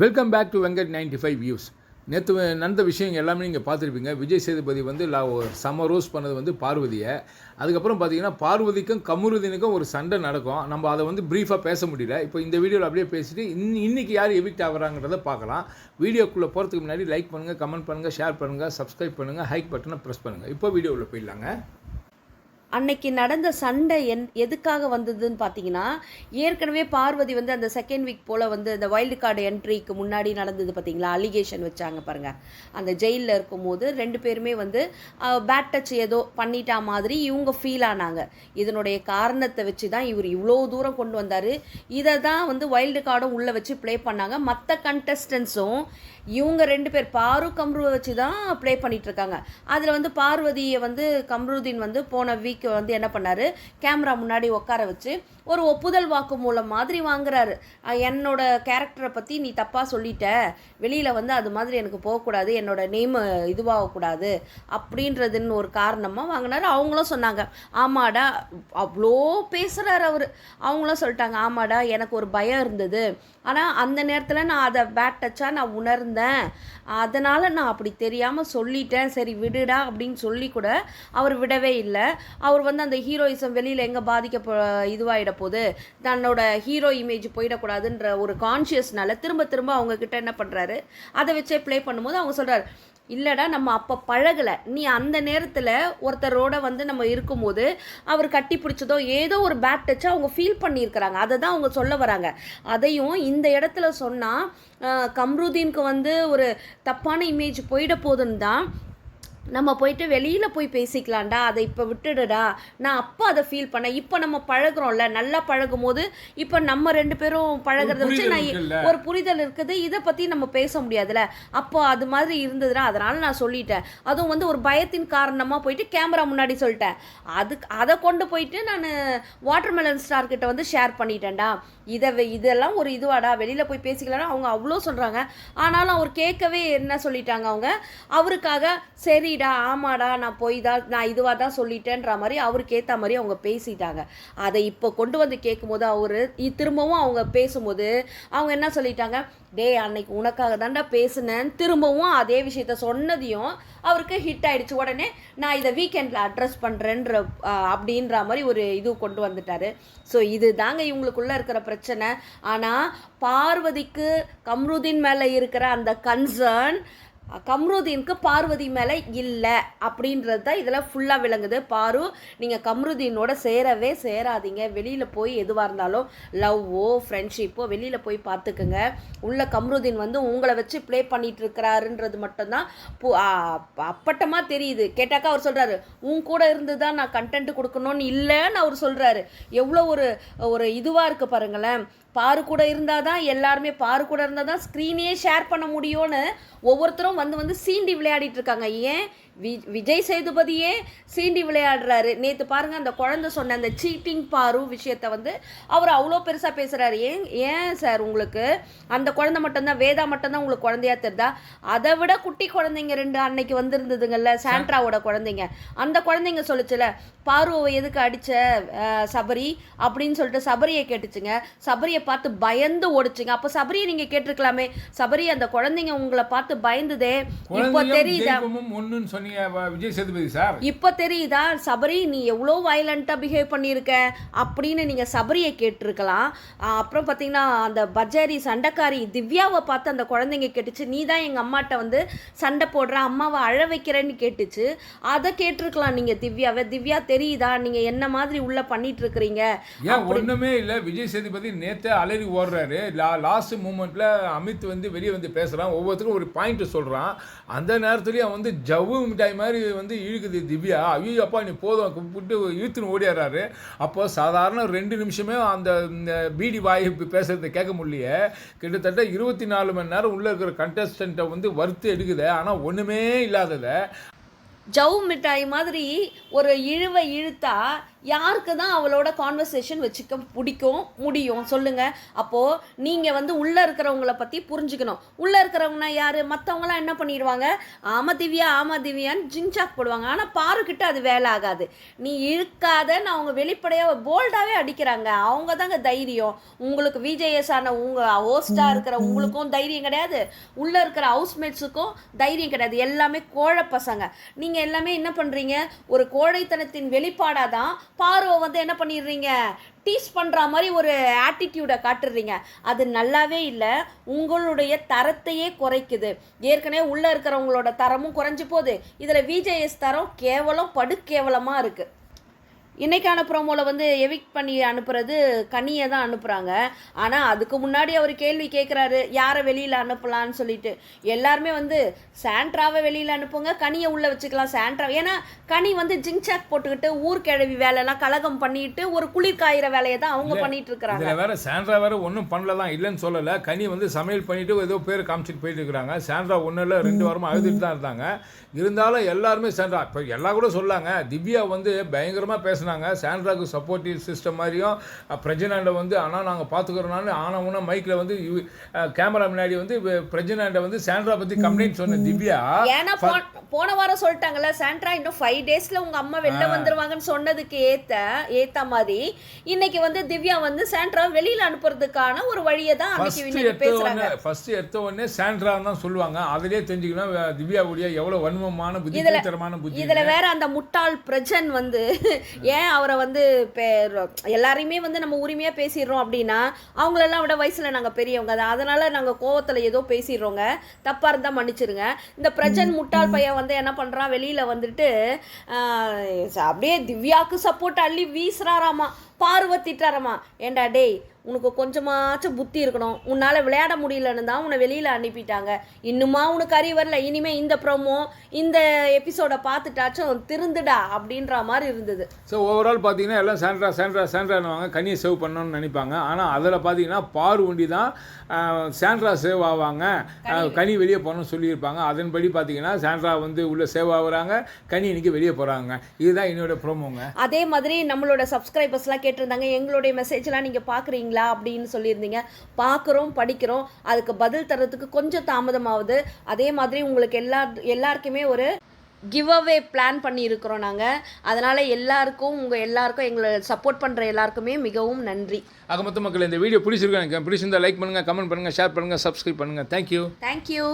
Welcome back to Venkat ninety five views நேற்று நடந்த விஷயம் எல்லாமே நீங்கள் பார்த்துருப்பீங்க. விஜய் சேதுபதி வந்து லா சம ரோஸ் பண்ணது வந்து பார்வதியை. அதுக்கப்புறம் பார்த்தீங்கன்னா பார்வதிக்கும் கமருதீனுக்கும் ஒரு சண்டை நடக்கும். நம்ம அதை வந்து ப்ரீஃபாக பேச முடியல. இப்போ இந்த வீடியோவில் அப்படியே பேசிட்டு இன் இன்னைக்கு யார் எவிக்ட் ஆகிறாங்கிறத பார்க்கலாம். வீடியோக்குள்ளே போகிறதுக்கு முன்னாடி லைக் பண்ணுங்கள் கமெண்ட் பண்ணுங்கள் ஷேர் பண்ணுங்கள் சப்ஸ்கிரைப் பண்ணுங்கள் ஹைக் பட்டனை ப்ரெஸ் பண்ணுங்கள் இப்போ வீடியோவில் போயிடலாங்க. அன்னைக்கு நடந்த சண்டை என் எதுக்காக வந்ததுன்னு பார்த்தீங்கன்னா ஏற்கனவே பார்வதி வந்து அந்த செகண்ட் வீக் போல் வந்து அந்த வைல்டு கார்டு என்ட்ரிக்கு முன்னாடி நடந்தது பார்த்தீங்களா அலிகேஷன் வச்சாங்க பாருங்கள் அந்த ஜெயிலில் இருக்கும்போது ரெண்டு பேருமே வந்து பேட் டச் ஏதோ பண்ணிட்டா மாதிரி இவங்க ஃபீல் ஆனாங்க. இதனுடைய காரணத்தை வச்சு தான் இவர் இவ்வளோ தூரம் கொண்டு வந்தார். இதை தான் வந்து வைல்டு கார்டும் உள்ளே வச்சு ப்ளே பண்ணாங்க. மற்ற கண்டஸ்டன்ஸும் இவங்க ரெண்டு பேர் பாரு கம்ருவை வச்சு தான் ப்ளே பண்ணிகிட்ருக்காங்க அதில் வந்து பார்வதியை வந்து கம்ருதீன் வந்து போன வீக் வந்து என்ன பண்ணாரு? கேமரா முன்னாடி உட்கார வச்சு ஒரு ஒப்புதல் வாக்கு மூலம் மாதிரி வாங்குறாரு. என்னோட கேரக்டரை பற்றி நீ தப்பாக சொல்லிட்ட. வெளியில் வந்து அது மாதிரி எனக்கு போகக்கூடாது. என்னோட நேம் இதுவாகக்கூடாது. அப்படின்றதுன்னு ஒரு காரணமாக வாங்கினார். அவங்களும் சொன்னாங்க ஆமாடா அவ்வளோ பேசுகிறார் அவர். அவங்களும் சொல்லிட்டாங்க ஆமாடா எனக்கு ஒரு பயம் இருந்தது. ஆனால் அந்த நேரத்தில் நான் அதை பேட் டச்சாக நான் உணர்ந்தேன். அதனால் நான் அப்படி தெரியாமல் சொல்லிட்டேன். சரி விடுடா அப்படின்னு சொல்லி கூட அவர் விடவே இல்லை. அவர் வந்து அந்த ஹீரோயிசம் வெளியில் எங்கே பாதிக்க இதுவாகிட போகுது தன்னோட ஹீரோ இமேஜ் போயிடக்கூடாதுன்ற ஒரு கான்ஷியஸ்னால திரும்ப திரும்ப அவங்க கிட்ட என்ன பண்ணுறாரு அதை வச்சே ப்ளே பண்ணும்போது அவங்க சொல்கிறாரு இல்லைடா நம்ம அப்போ பழகலை. நீ அந்த நேரத்தில் ஒருத்தரோட வந்து நம்ம இருக்கும்போது அவர் கட்டி பிடிச்சதோ ஏதோ ஒரு பேட் டச்சை அவங்க ஃபீல் பண்ணியிருக்கிறாங்க. அதை தான் அவங்க சொல்ல வராங்க. அதையும் இந்த இடத்துல சொன்னால் கம்ருதீனுக்கு வந்து ஒரு தப்பான இமேஜ் போயிட போதுன்னு தான் நம்ம போயிட்டு வெளியில் போய் பேசிக்கலாம்டா அதை இப்போ விட்டுடுடா. நான் அப்போ அதை ஃபீல் பண்ணேன். இப்போ நம்ம பழகுறோம்ல நல்லா பழகும் போது இப்போ நம்ம ரெண்டு பேரும் பழகுறத வச்சு நான். ஒரு புரிதல் இருக்குது. இதை பற்றி நம்ம பேச முடியாதுல்ல. அப்போ அது மாதிரி இருந்ததுடா அதனால நான் சொல்லிட்டேன். அதுவும் வந்து ஒரு பயத்தின் காரணமாக போயிட்டு கேமரா முன்னாடி சொல்லிட்டேன். அதுக்கு அதை கொண்டு போயிட்டு நான் வாட்டர்மெலன் ஸ்டார் கிட்ட வந்து ஷேர் பண்ணிட்டேன்டா. இதை இதெல்லாம் ஒரு இதுவாடா. வெளியில் போய் பேசிக்கலாம் அவங்க அவ்வளோ சொல்கிறாங்க ஆனாலும் அவர் கேட்கவே என்ன சொல்லிட்டாங்க அவங்க? அவருக்காக சரிடா ஆமாடா நான் போய் தான் நான் இதுவாக தான் சொல்லிட்டேன்ற மாதிரி அவருக்கு ஏற்ற மாதிரி அவங்க பேசிட்டாங்க. அதை இப்போ கொண்டு வந்து கேட்கும்போது அவர் திரும்பவும் அவங்க பேசும்போது அவங்க என்ன சொல்லிட்டாங்க? டேய் அன்னைக்கு உனக்காக தாண்டா பேசினேன். திரும்பவும் அதே விஷயத்த சொன்னதையும் அவருக்கு ஹிட் ஆயிடுச்சு. உடனே நான் இதை வீக்கெண்டில் அட்ரஸ் பண்ணுறேன்ற அப்படின்ற மாதிரி ஒரு இது கொண்டு வந்துட்டார். ஸோ இது தாங்க இவங்களுக்குள்ளே இருக்கிற பிரச்சனை. ஆனால் பார்வதிக்கு கம்ருதீன் மேலே இருக்கிற அந்த கன்சர்ன் கம்ருதீனுக்கு பார்வதி மேலே இல்லை அப்படின்றது தான் இதில் ஃபுல்லாக விளங்குது. பாரு நீங்கள் கம்ருதீனோட சேரவே சேராதீங்க. வெளியில் போய் எதுவாக இருந்தாலும் லவ்வோ ஃப்ரெண்ட்ஷிப்போ வெளியில் போய் பார்த்துக்குங்க. உள்ள கம்ருதீன் வந்து உங்களை வச்சு ப்ளே பண்ணிகிட்டு இருக்கிறாருன்றது மட்டும்தான் பு- அப்பட்டமாக தெரியுது. கேட்டாக்கா அவர் சொல்கிறாரு உன் கூட இருந்து தான் நான் கண்டென்ட் கொடுக்கணும்னு இல்லைன்னு அவர் சொல்கிறாரு எவ்வளோ ஒரு ஒரு இதுவாக இருக்குது பாருங்களேன். பாரு கூட இருந்தால் தான் எல்லாருமே பாரு கூட இருந்தால் தான் ஸ்க்ரீனையே ஷேர் பண்ண முடியும்னு ஒவ்வொருத்தரும் வந்து வந்து சீண்டி விளையாடிட்டு இருக்காங்க ஏன்? வி விஜய் சேதுபதியே சீண்டி விளையாடுறாரு. நேற்று பாருங்க அந்த குழந்தை சொன்ன அந்த சீட்டிங் பாரு விஷயத்த வந்து அவர் அவ்வளோ பெருசாக பேசுகிறாரு ஏன் ஏன் சார் உங்களுக்கு? அந்த குழந்தை மட்டும்தான் வேதா மட்டும்தான் உங்களுக்கு குழந்தையா தெரிதா? அதை விட குட்டி குழந்தைங்க ரெண்டு அன்னைக்கு வந்திருந்ததுங்கல்ல சாண்ட்ராவோட குழந்தைங்க. அந்த குழந்தைங்க சொல்லுச்சுல பாருவை எதுக்கு அடிச்ச அஹ், சபரி? அப்படின்னு சொல்லிட்டு சபரியை கேட்டுச்சுங்க. சபரியை பார்த்து பயந்து ஓடுச்சுங்க. அப்போ சபரியை நீங்க கேட்டிருக்கலாமே. சபரி அந்த குழந்தைங்க உங்களை பார்த்து பயந்துதே இப்போ தெரியுதா? சொன்னீங்க விஜய் சேதுபதி சார். இப்போ தெரியுதா? சபரி நீ எவ்வளோ வயலண்ட்டாக பிஹேவ் பண்ணியிருக்க அப்படின்னு நீங்கள் சபரியை கேட்டிருக்கலாம். அப்புறம் பார்த்தீங்கன்னா அந்த பஜாரி சண்டைக்காரி திவ்யாவை பார்த்து அந்த குழந்தைங்க கேட்டுச்சு. நீ தான் எங்கள் அம்மாட்ட வந்து சண்டை போடுற அம்மாவை அழ வைக்கிறேன்னு கேட்டுச்சு. அதை கேட்டிருக்கலாம் நீங்கள் திவ்யாவை. திவ்யா தெரியுதா? நீங்கள் என்ன மாதிரி உள்ள பண்ணிட்டு இருக்கிறீங்க ஒண்ணுமே இல்ல விஜய் சேதுபதி நேத்தே அலறி ஓடுறாரு. லாஸ்ட் மூமெண்ட்ல அமித் வந்து வெளியே வந்து பேசுறான். ஒவ்வொருத்தரும் ஒரு பாயிண்ட் சொல்றான். அந்த நேரத்துலேயும் அவன் வந்து ஜவ்வு மிட்டாய் மாதிரி வந்து இழுக்குது திவ்யா. ஐயோ அப்பா நீ போதும். கூப்பிட்டு இழுத்துன்னு ஓடிடுறாரு அப்போ சாதாரண ரெண்டு நிமிஷமே அந்த இந்த பீடி வாய் பேசுகிறத கேட்க முடியலையே. கிட்டத்தட்ட இருபத்தி நாலு மணி நேரம் உள்ளே இருக்கிற கண்டஸ்டண்ட்டை வந்து வறுத்து எடுக்குது. ஆனால் ஒன்றுமே இல்லாததை. ஜவு மிட்டாய் மாதிரி ஒரு இழுவை இழுத்தா யாருக்கு தான் அவளோட கான்வர்சேஷன் வச்சுக்க பிடிக்கும் முடியும்? சொல்லுங்க. அப்போ நீங்க வந்து உள்ள இருக்கிறவங்கள பத்தி புரிஞ்சுக்கணும். உள்ள இருக்கிறவங்கன்னா யாரு? மற்றவங்களாம் என்ன பண்ணிடுவாங்க ஆமா திவ்யா ஆமா திவ்யான்னு ஜிங்சாக் போடுவாங்க. ஆனா பாருக்கிட்ட அது வேலை ஆகாது. நீ இருக்காதன்னு அவங்க வெளிப்படையாக போல்டாவே அடிக்கிறாங்க. அவங்க தாங்க தைரியம். உங்களுக்கு விஜேஎஸ் ஆன உங்க ஹோஸ்டா இருக்கிற உங்களுக்கும் தைரியம் கிடையாது. உள்ள இருக்கிற ஹவுஸ்மேட்ஸுக்கும் தைரியம் கிடையாது. எல்லாமே கோழ பசங்க நீங்க எல்லாமே என்ன பண்றீங்க? ஒரு கோழைத்தனத்தின் வெளிப்பாடாதான் பார்வை வந்து என்ன பண்ணிடுறீங்க? டீஸ் பண்ணுற மாதிரி ஒரு ஆட்டிடியூடை காட்டுறீங்க. அது நல்லாவே இல்லை. உங்களுடைய தரத்தையே குறைக்குது. ஏற்கனவே உள்ளே இருக்கிறவங்களோட தரமும் குறைஞ்சு போகுது. இதில் விஜேஎஸ் தரம் கேவலம் படுகேவலமாக இருக்குது இன்னைக்கான ப்ரோமோவில் வந்து எவிக் பண்ணி அனுப்புறது கனியை தான் அனுப்புகிறாங்க ஆனால் அதுக்கு முன்னாடி அவர் கேள்வி கேட்குறாரு யாரை வெளியில் அனுப்பலான்னு சொல்லிட்டு. எல்லாருமே வந்து சாண்ட்ராவை வெளியில் அனுப்புங்க கனியை உள்ளே வச்சுக்கலாம் சாண்ட்ரா ஏன்னா கனி வந்து ஜிங்சாக் போட்டுக்கிட்டு ஊர்கிழவி வேலையெல்லாம் கலகம் பண்ணிட்டு ஒரு குளிர் காயிற வேலையை தான் அவங்க பண்ணிட்டு இருக்கிறாங்க. வேற சாண்ட்ரா வேற ஒன்றும் பண்ணலாம் இல்லைன்னு சொல்லலை. கனி வந்து சமையல் பண்ணிட்டு ஏதோ பேர் காமிச்சிட்டு போயிட்டு இருக்கிறாங்க. சாண்ட்ரா ஒன்றும் இல்லை ரெண்டு வாரமாக அழுதுட்டு தான் இருந்தாங்க. இருந்தாலும் எல்லாருமே சாண்ட்ரா இப்போ எல்லாம் கூட சொல்லாங்க. திவ்யா வந்து பயங்கரமாக பேசுனாங்க. சாண்ட்ராக்கு சப்போர்ட்டிவ் சிஸ்டம் மாதிரியும் பிரஜனாண்டை வந்து ஆனால் நாங்கள் பார்த்துக்கிறோம்னாலும் ஆனவுனா மைக்கில் வந்து கேமரா முன்னாடி வந்து பிரஜனாண்டை வந்து சாண்ட்ரா பற்றி கம்ப்ளைண்ட் சொன்ன திவ்யா ஏன்னா போன- வாரம் சொல்லிட்டாங்கல்ல சாண்ட்ரா இன்னும் ஃபைவ் டேஸ்ல உங்க அம்மா வெளில வந்துருவாங்கன்னு சொன்னதுக்கு ஏத்த ஏத்த மாதிரி இன்னைக்கு வந்து திவ்யா வந்து சாண்ட்ரா வெளியில அனுப்புறதுக்கான ஒரு வழியை தான் அன்னைக்கு ஃபர்ஸ்ட் எடுத்த உடனே ஃபர்ஸ்ட் எடுத்த உடனே சாண்ட்ரா தான் சொல்லுவாங்க. அதிலே தெரிஞ்சுக்கணும் அஹ், திவ்யாவுடைய எவ்வளோ வன்மமான புத்தி புத்தி இதுல வேற அந்த முட்டாள் பிரஜன் வந்து ஏன் அவரை வந்து எல்லாரையுமே வந்து நம்ம உரிமையா பேசிடுறோம் அப்படின்னா அவங்களெல்லாம் விட வயசுல நாங்க பெரியவங்க தான். அதனால நாங்க கோவத்துல ஏதோ பேசிடுறோங்க. தப்பா இருந்தா மன்னிச்சிருங்க. இந்த பிரஜன் முட்டாள் பையன் வந்து என்ன பண்றான்? வெளியில வந்துட்டு அப்படியே திவ்யாக்கு சப்போர்ட் அள்ளி வீசுறாராமா. பார்வை திட்டாராமா ஏண்டா டேய் உனக்கு கொஞ்சமாச்சும் புத்தி இருக்கணும். உன்னால் விளையாட முடியலன்னு தான் உன்னை வெளியில் அனுப்பிட்டாங்க. இன்னுமா உனக்கு அறிவு வரல. இனிமே இந்த ப்ரோமோ இந்த எபிசோடை பார்த்துட்டாச்சும் திருந்துடா அப்படின்ற மாதிரி இருந்தது. ஸோ ஓவரால் பார்த்தீங்கன்னா எல்லாம் சாண்ட்ரா சாண்ட்ரா சாண்ட்ரானுவாங்க கனியை சேவ் பண்ணணும்னு நினைப்பாங்க. ஆனால் அதில் பார்த்தீங்கன்னா பார் ஒண்டி தான் சாண்ட்ரா சேவ் ஆவாங்க. கனி வெளியே போகணும்னு சொல்லியிருப்பாங்க. அதன்படி பார்த்தீங்கன்னா சாண்ட்ரா வந்து உள்ளே சேவ் ஆகுறாங்க. கனி இன்னைக்கு வெளியே போகிறாங்க இதுதான் என்னோட ப்ரோமோங்க அதே மாதிரி நம்மளோட சப்ஸ்கிரைபர்ஸ்லாம் கேட்டிருந்தாங்க எங்களுடைய மெசேஜ்லாம் நீங்கள் பார்க்குறீங்களா? அப்படின்னு சொல்லியிருந்தீங்க. பார்க்குறோம் படிக்கிறோம். அதுக்கு பதில் தரத்துக்கு கொஞ்சம் தாமதமாகுது. அதே மாதிரி உங்களுக்கு எல்லா எல்லாருக்குமே ஒரு கிவ் அவே பிளான் பண்ணி இருக்கிறோம் நாங்கள் அதனால் எல்லாருக்கும் உங்கள் எல்லாருக்கும் எங்களை சப்போர்ட் பண்ணுற எல்லாருக்குமே மிகவும் நன்றி. ஆக மொத்த மக்கள் இந்த வீடியோ பிடிச்சிருக்கு எனக்கு? பிடிச்சிருந்தா லைக் பண்ணுங்கள் கமெண்ட் பண்ணுங்கள் ஷேர் பண்ணுங்கள் சப்ஸ்கிரைப் பண்ணுங்கள் தேங்க்யூ தேங்க்யூ